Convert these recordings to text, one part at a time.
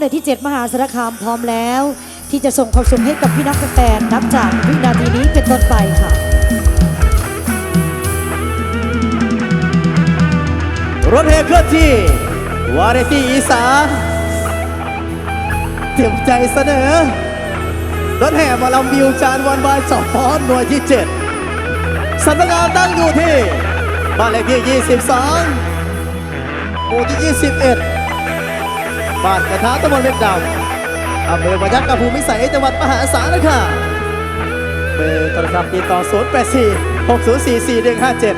ในที่ 7 มหาสารคามพร้อมแล้ว ที่จะส่งความสุขให้กับพี่นักแฟนนับจากวินาทีนี้เป็นต้นไปค่ะ รถแห่เคลื่อนที่ วาไรตี้อีสานเตรียมใจเสนอ รถแห่มาลำวิวจานวันวายสองพอนหน่วยที่ 7สำนักงานตั้งอยู่ที่ บ้านเลขที่ 22หมู่ที่ 21 บ้านกระทะตำบลเล็กดำอำเภอพยัคฆ์กระพูมิสัยจังหวัดมหาสารคามเบอร์โทรศัพท์ติดต่อ 084 604 4157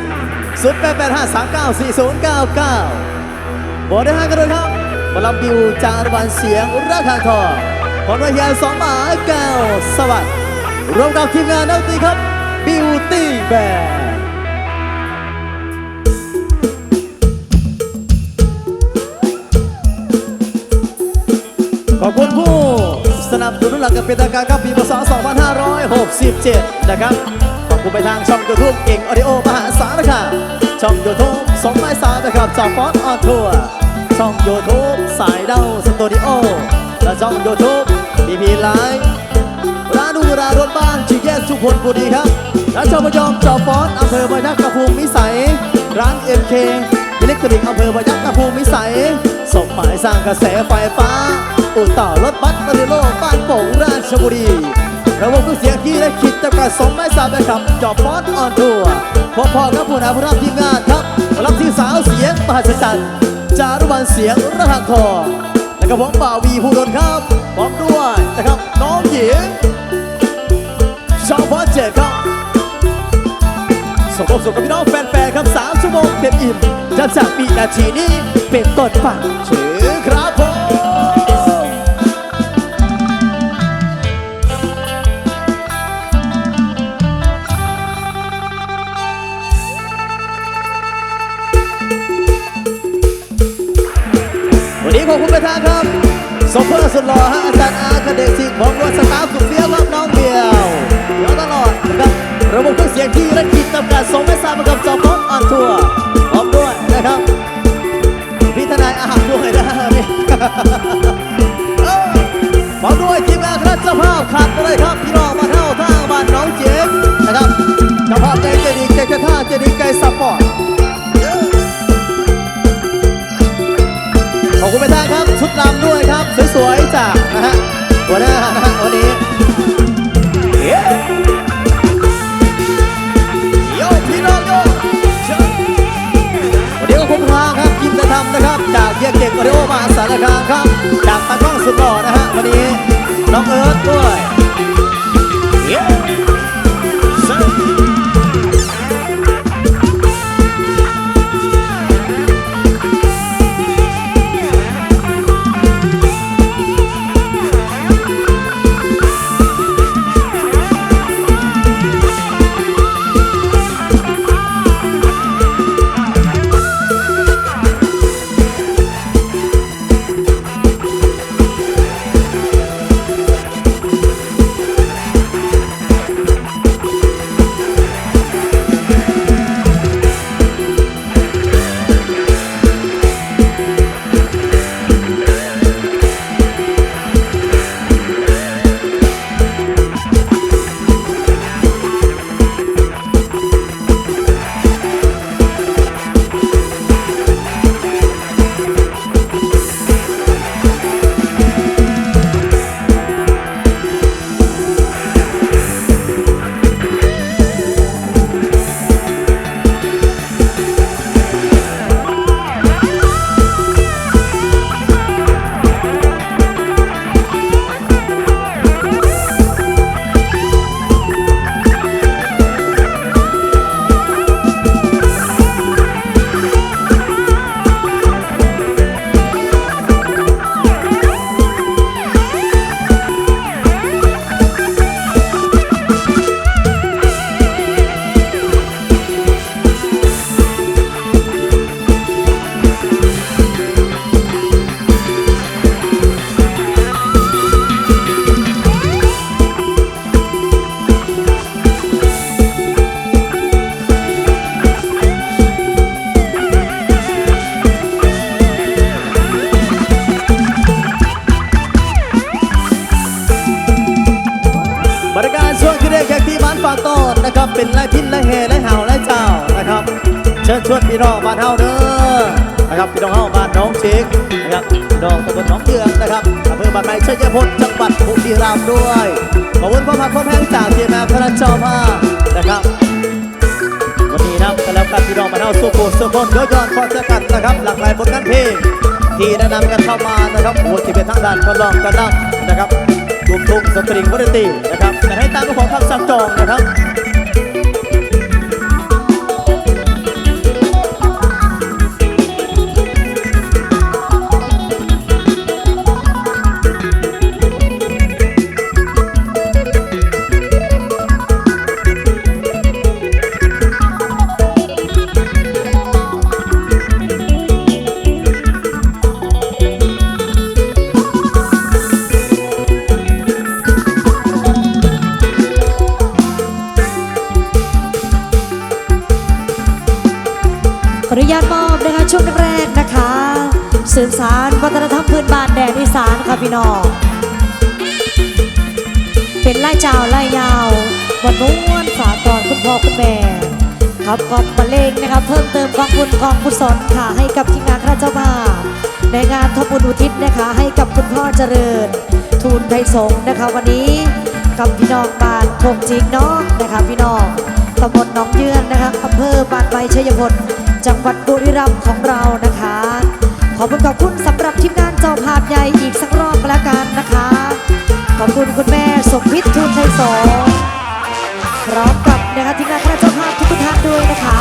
0 8 8 5 3 9 4 0 9 9 บอกได้ห้ากันเลยครับหมาลบิวจารวันเสียงราคาทองพรวายาสองหมาเก้าสวัสดิ์รวมกับทีมงานนักดนตรีครับ บิวตี้แบน อบคุณผู้สนับสนุนหลักกับเป็นทางการครับปีพศ2567 นะครับ ขอบคุณไปทางช่องยูทูบเก่งออดิโอมหาสารคามช่องยูทูบสองไม้สามนะครับจากฟอสออนทัวร์ช่องยูทูบสายเดาสตูดิโอและช่องยูทูบพีพีไลฟ์ร้านดูรารถบ้านชิคแยกชุมพลบุรีครับร้านชมพยอมจอฟอสอำเภอพยัคฆ์กระพูมิสัย ร้านเอ็มเคอิเล็กทรอนิกส์อำเภอพยัคฆ์กระพูมิสัย ส่งหมายสร้างกระแสไฟฟ้า อุดต่อรถบัสมาริโลบ้านโป่งราชบุรีระบบเครื่องเสียงที่และคิดจำกัดสมไม่ทราบนะครับจอบฟอสออนทัวร์พอพอครับผู้นำผู้รับทีมงานครับรับที่สาวเสียงมหัศจรรย์จารุวรรณเสียงระหักทองและก็ผมบ่าววีผู้ดนครับพร้อมด้วยนะครับน้องหญิงชาวฟอเจ็ดครับ ส่งความสุขกับพี่น้องแฟนๆครับ3ชั่วโมงเต็มอิ่มจะจากปีนาทีนี้เป็นต้นไปเชิญครับผมวันนี้ขอบคุณไปทางครับสมเพื่อสุดหล่อฮะอาจารย์อาร์ตเด็กสิงห์ของรถสตาฟสุดเฟี้ยครับ ระบบเครื่องเสียงที่และขีดจำกัดสมไม่ทราบกับจอมพร้ออนทัวร์พร้อมด้วยนะครับพี่ทนายอาหารด้วยนะวันนี้เอ้ยพร้อมด้วยทีมงานคณะเจ้าภาพขาด จากเยี่ยเก่งออดิโอมาสารคามครับจากตากล้องสุดหล่อนะฮะวันนี้น้องเอิร์ธด้วย นะครับพี่น้องเฮาบ้านน้องเช็คนะครับพี่น้องตำบลน้องเยืองนะครับอำเภอบ้านไม้ชัยพลจังหวัดบุรีรัมย์ด้วยขอบคุณพ่อพักพ่อแพงจากทีมงาพระเจ้ามานะครับวันนี้นะครับแล้วกันพี่น้องมาเท่าสุโขสุขนย้อนย้อนพอจะกันนะครับ หลากหลายผลงานเพลงที่แนะนำกันเข้ามานะครับโอ้ที่เป็นทางด้านก็ลองกันล่ำนะครับกลุ่มทุ่งสตริงวอร์ตี้นะครับแต่ให้ตามของพักสักจองนะครับ พี่น้อง เป็นไล่เจ้าไล่ยาววันม้วนฝากก่อนคุณพ่อคุณแม่ครับกองบรรเลงนะครับ เพิ่มเติมกองบุญกองกุศลค่ะให้กับทีมงานข้าราชบาในงานทบุญอุทิศนะคะ ให้กับคุณพ่อเจริญ ทูลไทยสงฆ์นะคะ วันนี้กับพี่น้องบ้านคงจิกเนาะนะคะพี่น้องตำบลหนองเยื่อนนะคะอำเภอบ้านไม้ชัยพลจังหวัดบุรีรัมย์ของเรานะคะ ขอบคุณขอบคุณสำหรับทีมงานเจ้าภาพใหญ่อีกสักรอบแล้วกันนะคะ ขอบคุณคุณแม่สมพิษทูลไทยสองพร้อมกับนะคะทีมงานคณะเจ้าภาพทุกท่านด้วยนะคะ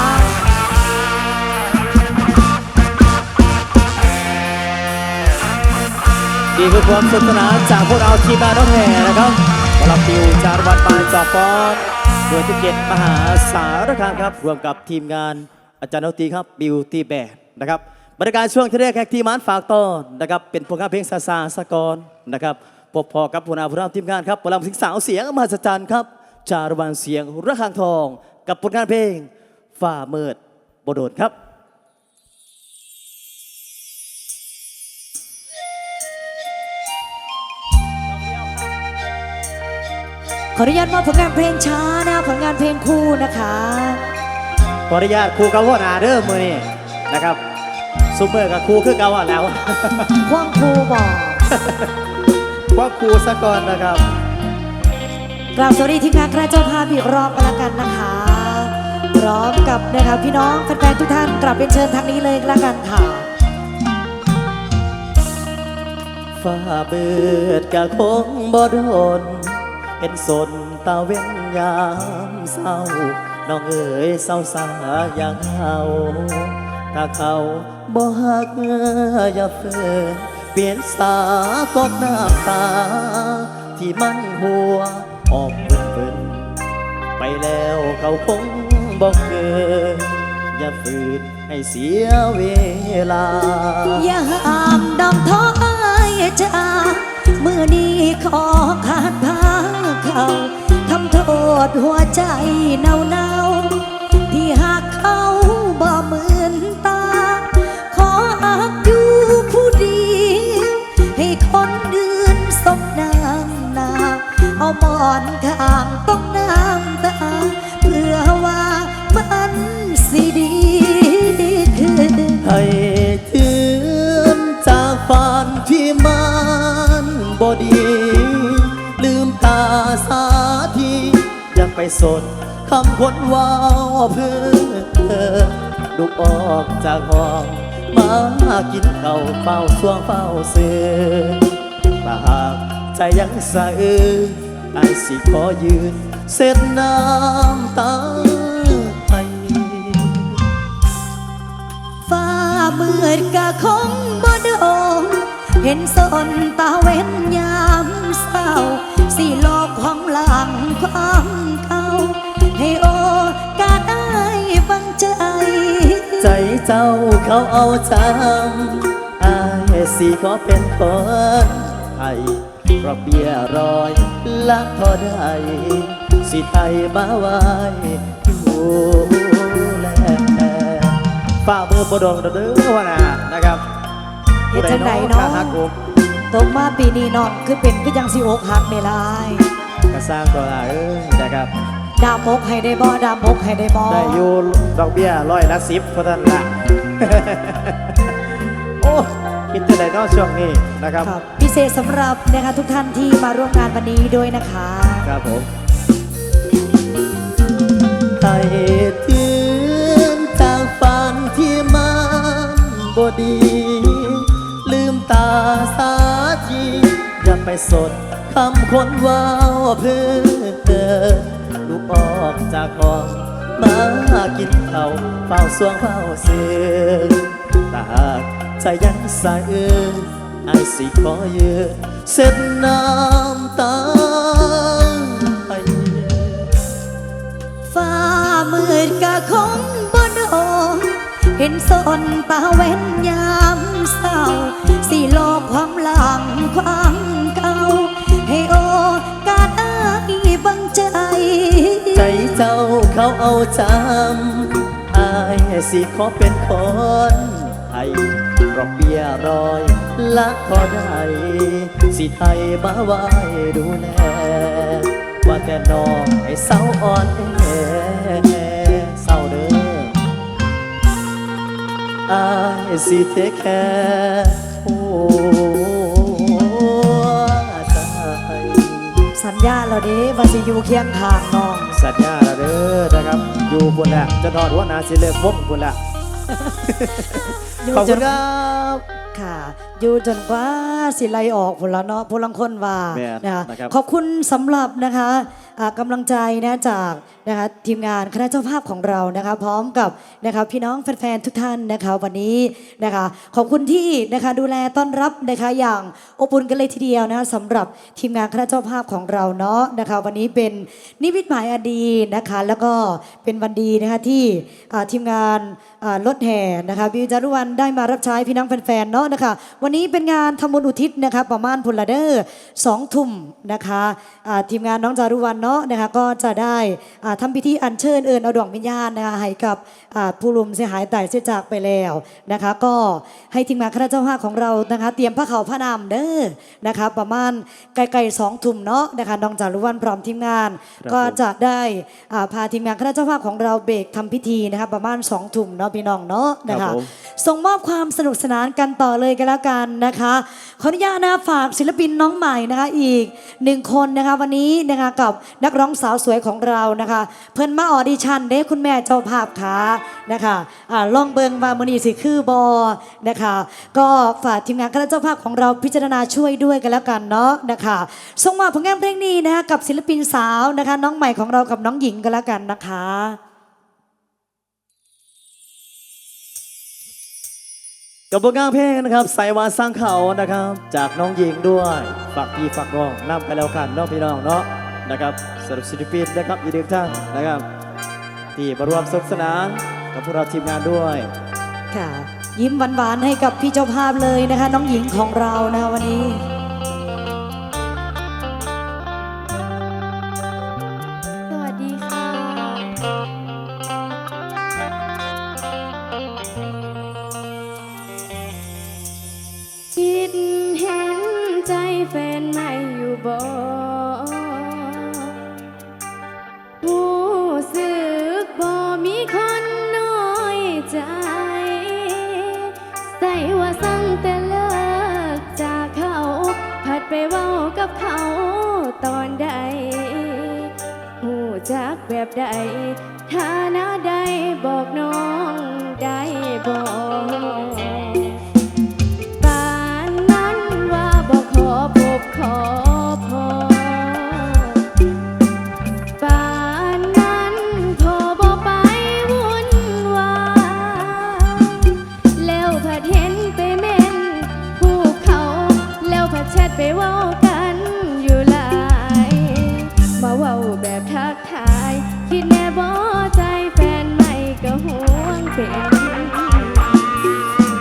นี่คือความสนุกสนานจากพวกเราทีมงานน้องแห่นะครับบลับปิวจารวัตรปานจอบปอนโดยที่เกตมหาสารคามครับรวมกับทีมงานอาจารย์นตีครับบิวตี้แบนนะครับ บรรยากาศช่วงที่แรกแขกทีมมานฝากต้อนนะครับเป็นผลงานเพลงซาซาสกรนะครับพบพอกับผู้นาผู้นำทีมงานครับบลับสิงสาวเสียงมหัศจรรย์ครับ จารวันเสียงระฆังทอง กับผลงานเพลงฝ่าเมิดบโดดครับขออนุญาตมอบผลงานเพลงช้านะคะผลงานเพลงคู่นะคะ ขออนุญาตครูกาวนาเด้อมือนี่นะครับ ซุปเปอร์กับครูคือเกาวแล้วพ่วงครูบอกว่าครูสะก่อนนะครับ กราบสวัสดีทีมงานคณะเจ้าภาพอีกรอบก็แล้วกันนะคะ พร้อมกับนะคะพี่น้องแฟนๆทุกท่านกลับเป็นเชิญทางนี้เลยก็แล้วกันค่ะฝ้าเบิดกะคงบ่โดนเห็นสนตาเว้นยามเศร้า น้องเอ๋ยเศร้าสาอย่างเฮา ถ้าเขาบ่ฮักอย่าเฟินเปลี่ยนสากอกน้ำตา ที่มันหัวออกเบิ่นเบิ่นไปแล้วเขาคงบอกเกินอย่าฝืนให้เสียเวลา อย่าห้ามดำท้ออายจ้าเมื่อนี้ขอขาดพาเขาทำโทษหัวใจเนาเนาๆที่หากเขาบ่มือ หมอนข้างต้องน้ำตา เพื่อว่ามันสิดีขึ้นให้ถืนจากฝันที่มันบอดี ลืมตาสาทีอย่าไปสนคำคนว่าเพื่อลูกออกจากห้อง มากินข้าเฝ้าสวงเฝ้าเสือปากใจยังสะอื้น อายสิขอยืน เส้นน้ำตาให้ฟ้ามืดกะคงบ่โดงเห็นสนตาเว้นยามเศร้าสีโลกของหลังความเก่าให้โอกาสได้บังใจ ใจเจ้าเขาเอาจำอายสิขอเป็นคนไทยเพราะเบียรอย ละเท่าใดสิไทยมาไว้ดูแลฝ่ามือประดงเด้อวะนะนะครับเฮ็ดจังใดเนาะผู้ใฮักผมตกมาปีนี้น้องคือเป็นก็ยังสิอกหักไม่ลายก็สร้างตัวละเอ้ยนะครับดามมกให้ได้บ่ดามมกให้ได้บ่ได้อยู่ดอกเบี้ยร้อยละสิบเท่านั้นละโอ้คิดจะได้เนอกช่วงนี้นะครับครับพิเศ ษสำหรับนะคะทุกท่านที่มาร่วมงานวันนี้ด้วยนะคะครับผมไต่ถึงจากฝันที่มันบดี ลืมตาสาทีอย่าไปสดคำคนเว้าวเพื่อเกิดลูกออกจากห้องมากินเขาวเฝ้าสวงเฝ้าเสือตาใจยังสายเอื้อ ไอสิขอยืนเสร็จน้ำตาไปฟ้ามืดกะคงบ่ดงเห็นสนตาเว้นยามเศร้าสีโลกความหลังความเก่าให้โอกาสอ้ายบังใจ ใจเจ้าเขาเอาจำอายสิขอเป็นคนไท ยรอกเบียรอยละพอได้ สิไทยมาไว้ดูแล ว่าแต่น้องให้เศร้าอ่อนแอเศร้าเด้ออายสิเทคแคร์หัวใจสัญญาเราเด้ว่าสิอยู่เคียงข้างน้อง สัญญาเด้อนะครับ อยู่บุญแหละจะนอนหัวหนาสิเลิกวงบุญแหละ อยู่ขอบจคุนณครับค่ะ อยู่จนกว่าสิไลออกผลละเนาะพลังคนว่าแม่นนะคะนะครับ ขอบคุณสำหรับนะคะอ่ากำลังใจนะจากนะคะทีมงานคณะเจ้าภาพของเรานะคะ พร้อมกับนะคะพี่น้องแฟนๆทุกท่านนะคะวันนี้นะคะ ขอบคุณที่นะคะดูแลต้อนรับนะคะอย่างอบอุ่นกันเลยทีเดียวนะคะสำหรับทีมงานคณะเจ้าภาพของเราเนาะนะคะ วันนี้เป็นนิมิตหมายอดีนะคะ แล้วก็เป็นวันดีนะคะที่อ่าทีมงานอ่ารถแห่นะคะวิวจารุวันได้มารับใช้พี่น้องแฟนๆเนาะนะคะ วันนี้เป็นงานทำบุญอุทิศนะคะประมาณพลเดอร์สองทุ่มนะคะอ่าทีมงานน้องจารุวันเนาะนะคะก็จะได้อ่าทำพิธีอัญเชิญเอิญเอาดวงวิญญาณนะคะให้กับอ่าผู้ลุมเสียหายแต่เสียจากไปแล้วนะคะ ก็ให้ทีมงานคณะเจ้าภาพของเรานะคะ เตรียมพระเขาวพระนามเด้อนะคะ ประมาณไกลๆสองทุ่มเนาะนะคะน้องจารุวันพร้อมทีมงานครับก็ผมจะได้อ่าพาทีมงานคณะเจ้าภาพของเราเบรกทำพิธีนะคะประมาณสองทุ่มเนาะพี่น้องเนาะนะครัคะบผมส่งมอบความสนุกสนานกันต่อเลยกันแล้วกันนะคะขออนุญาตนะฝากศิลปินน้องใหม่นะคะอีกหนึ่งคนนะคะวันนี้นะคะกับนักร้องสาวสวยของเรานะคะ เพิ่นมาออดิชั่นเด้คุณแม่เจ้าภาพขานะคะอ่าลองเบิงวามือนีสิคือบอนะคะ ก็ฝากทีมงานคณะเจ้าภาพของเราพิจารณาช่วยด้วยกันแล้วกันเนาะนะคะส่งมอบผลงานเพลงนี้นะคะกับศิลปินสาวนะคะ น้องใหม่ของเรากับน้องหญิงกันแล้วกันนะคะ กับผลงานเพลงนะครับใส่วาสร้างเขานะครับ จากน้องหญิงด้วยฝากพี่ฝากน้องนำไปแล้วกันน้องพี่น้องเนาะนะครับสำหรับศิลปินนะครับอีกหนึ่งท่านนะครับ ที่มาร่วมสนุกสนานกับพวกเราทีมงานด้วยค่ะ ยิ้มหวานๆให้กับพี่เจ้าภาพเลยนะคะ น้องหญิงของเรานะวันนี้ เขาตอนใดหูจักแบบใดฐานะใดบอกน้องได้บอก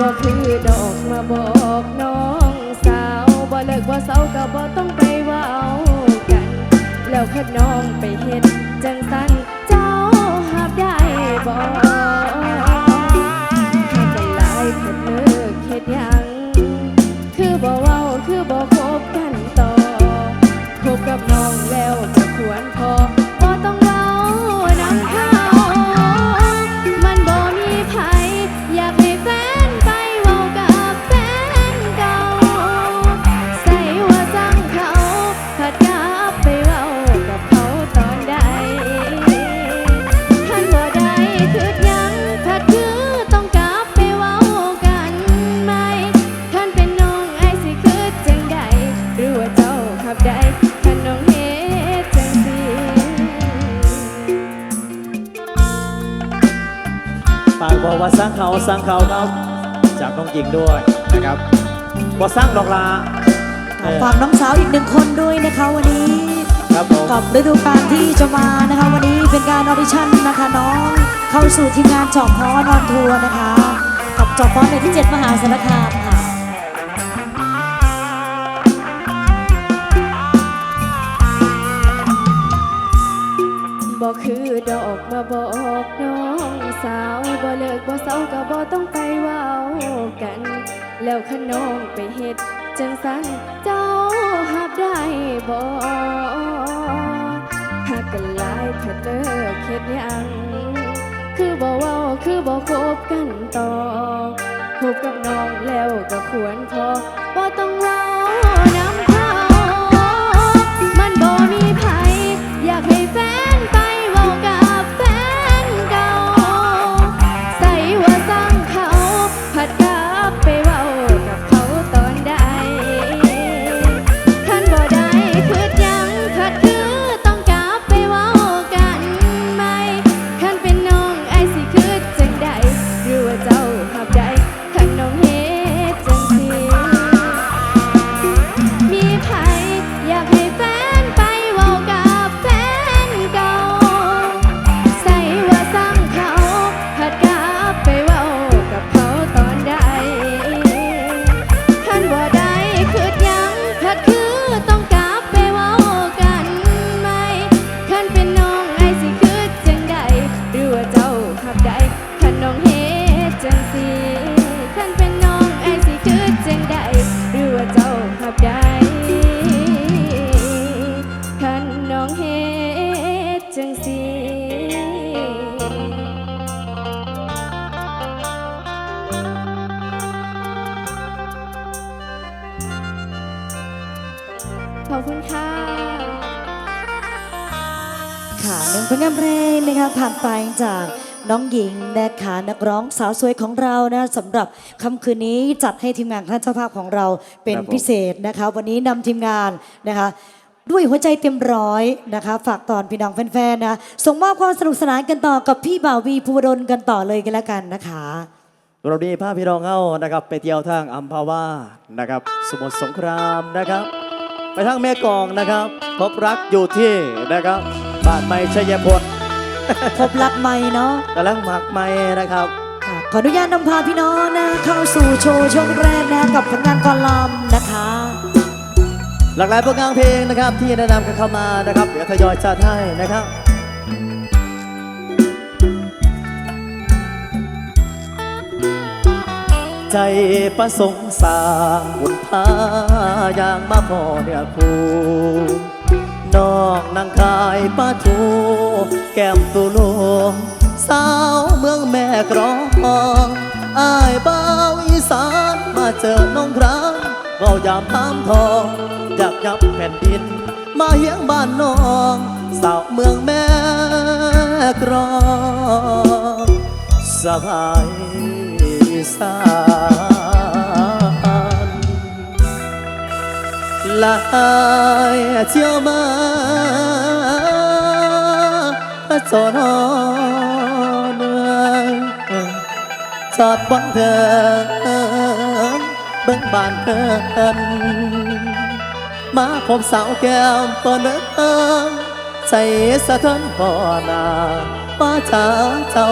บ่คือดอกมาบอกน้องสาวบ่เลิกบ่เศร้าก็บ่ต้องไปเว้ากัน แล้วคัดน้องไปเฮ็ดจังสันเจ้าหับได้บ่หักกันหลายคัดเลิกเฮ็ดหยัง บได้ถ้าน้องเฮ็ดจังสิฝากบอกว่าสร้างเขาสร้างเขาครับจากน้องหญิงด้วยนะครับว่าสร้างดอกลาฝากน้องสาวอีกหนึ่งคนด้วยนะคะวันนี้ครับกับฤดูกาลที่จะมานะคะ วันนี้เป็นการออดิชั่นนะคะน้องเข้าสู่ทีมงานจอบพอนอนทัวร์นะคะกับจอบพอในที่ 7 มหาสารคาม บอกคือดอกมาบอกน้องสาวบ่เลิกบ่เศร้าก็บ่ต้องไปเว้ากัน แล้วขน้องไปเฮ็ดจังสันเจ้าหับได้บ่หากกันหลายถ้าเลิกเฮ็ดหยังคือบ่เว้าคือบ่คบกันต่อคบกับน้องแล้วก็ควรพอบ่ต้องเว้าน้ำเขามันบ่มีไผอยากให้แฟนไป สาวสวยของเรานะสำหรับค่ำคืนนี้จัดให้ทีมงานคณะเจ้าภาพของเราเป็นครับผมพิเศษนะคะ วันนี้นำทีมงานนะคะ ด้วยหัวใจเต็มร้อยนะคะ ฝากตอนพี่น้องแฟนๆนะส่งมอบความสนุกสนานกันต่อกับพี่บ่าววีภูวดลกันต่อเลยกันแล้วกันนะคะเราดีพาพี่น้องเอานะครับ ไปเที่ยวทางอัมพาวานะครับ สมุทรสงครามนะครับ ไปทางแม่กลองนะครับ พบรักอยู่ที่นะครับบ้านไม่ชัยพลพบรักใหม่เนาะกำลังหมักไม่นะครับค่ะ ขออนุญาตนำพาพี่น้องนะเข้าสู่โชว์ช่วงแรกนะกับผลงานกอลัมนะคะ หลากหลายผลงานเพลงนะครับ ที่แนะนำกันเข้ามานะครับ เดี๋ยวทยอยจัดให้นะครับใจประสงค์สร้างบุญพายางมาพอเนื้อคู่น้องนางกายป้าทู แก้มตุลง สาวเมืองแม่กรองอายบ้าวอีสานมาเจอน้องครางเรายามพามทองอยากยับแผ่นดิน มาเฮียงบ้านน้อง สาวเมืองแม่กรองสบายอีสานลายเที่ยวมาจอ จอดบนเถิงเบิ่งบานเพิ่นมาพบสาวแก้มปนเอิงใจสะท้อนพ่อนาป้าจ้าเจ้า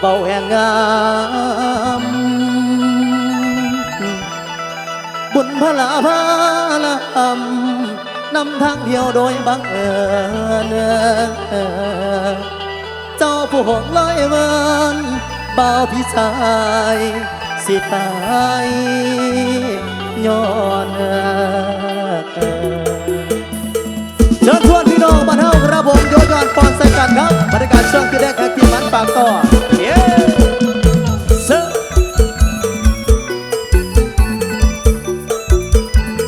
เบาแห่งงามบุญพลาพาลำนำทางเดียวโดยบังเอิญเจ้าผู้หงลอยเวิน บ่าวพี่ชายสิตายย้อนเชิญชวนพี่น้องบ้านเฮาครับผมโยนยอนปอนใส่กันครับบรรยากาศช่วงที่แรกแข่ที่มันปากต่อเย้เซิร์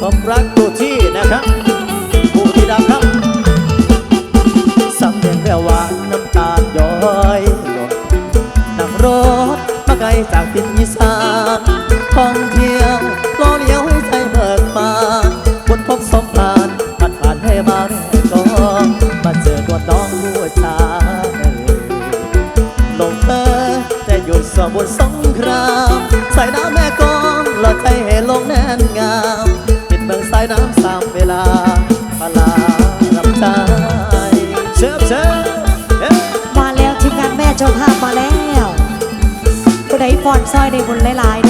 ผมรักตัวที่นะครับ จากทิศอีสานท่อง อนซอยได้บุญหลายๆ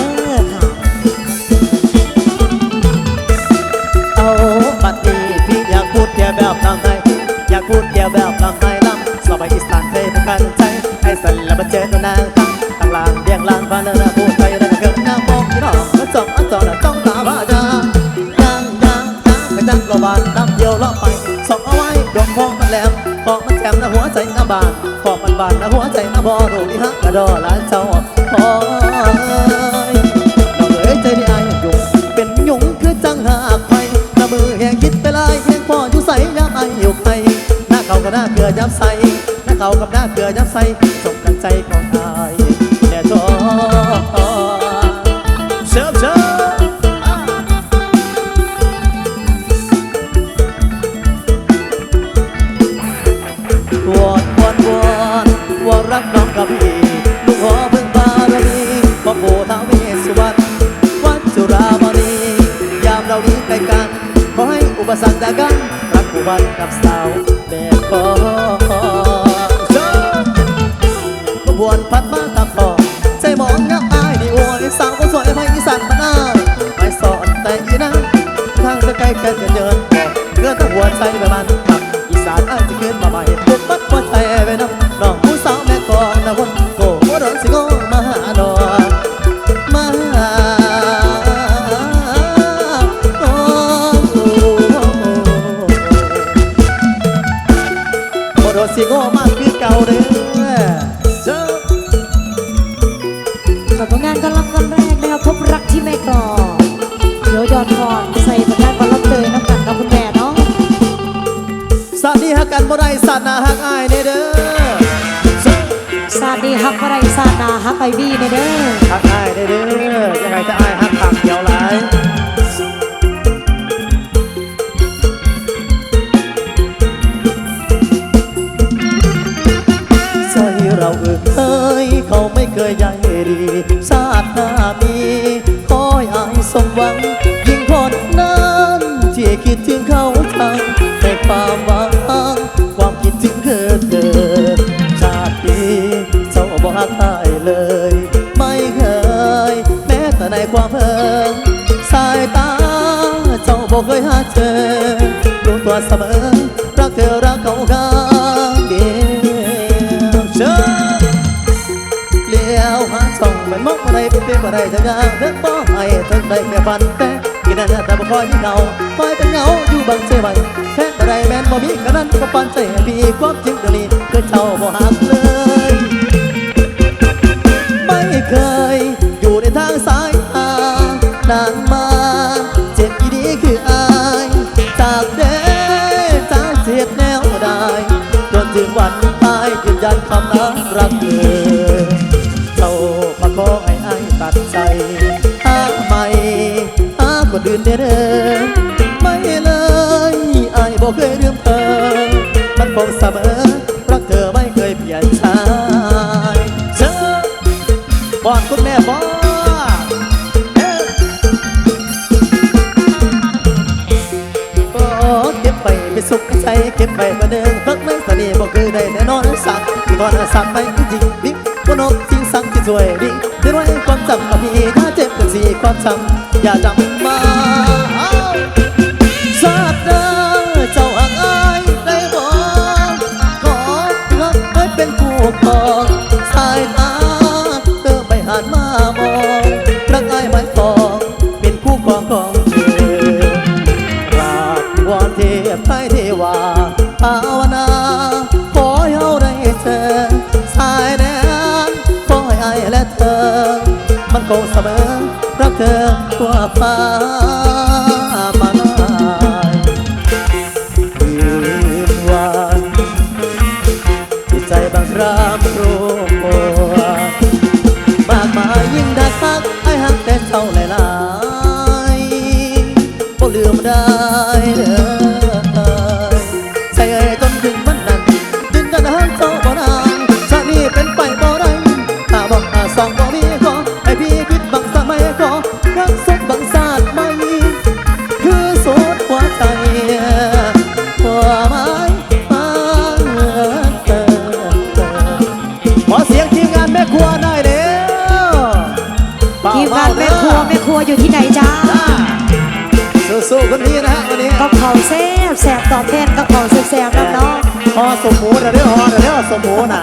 กับหน้าเกลือยับใสสมกันใจของอายแน่ทอเชิบเชิบวอนวอนวอนวอนรักน้องกับพี่ลูกขอเพิ่งบารมีพ่อปู่ท้าวเวสสุวรรณวัดจุฬามณียามเรานี้ใกล้กัน ขอให้อุปสรรคจากกัน รักผู้บันกับสาวแม่ขอ บวนพัดมาตามต่อใจหมองงับอายดีอวยสาวคนสวยไม่อีสานมาหน้าไม่สอนแต่อีนะทางจะไกลแค่จะเดินเกเงื่อนทั้งหัวใจแบบมันขับอีสานอาจจะเกินมาใหม่ ซาดีฮักอะไรซานาฮักไอวี่เนเด้อฮักอายเด้อเด้อยังไงจะไอายฮักขักเดียวหลายใช่เราเอ่ยเขาไม่เคยใยดีชาติหน้ามีคอยอายสมหวังยิ่งคนนั้นที่คิดถึงเขาทั้ง เสมอรักเธอรักเขาข้างเดียวเชิญเลี้ยวหาช่องมันมองอะไรเป็นเป็นอะไรจะงานเดินบ่ให้เธอได้แค่บันแต่กินนั่นแต่บ่คอยที่เงาคอยเป็นเงาอยู่บางเจไว้แค่อะไรแม่นบ่มีกันนั้นก็ปันใจพี่ความจริงเดี๋ยวนี้คือเจ้าบ่หักเลยไม่เคยอยู่ในทางสายตานาน คืนเด้อไม่เลยอายบอกเคยลืมเธอ มันคงเสมอรักเธอไม่เคยเปลี่ยนชายเชิญบอนคุณแม่บอนเอ๊ะโอ้เก็บไปไปสุขใจเก็บไปมาเดินพักไม่สนีบอกคือได้แน่นอนสักตอนสักไปจริงบิ๊ก ว่านกจริงสังที่สวยดีเดี๋ยวไว้ความจำเอาพี่ถ้าเจ็บเป็นสีความจำอย่าจำมา คงเสมอรักเธอทั่วฟ้ามา สมูนะเด้อฮอนะเร้อสมูน่ะ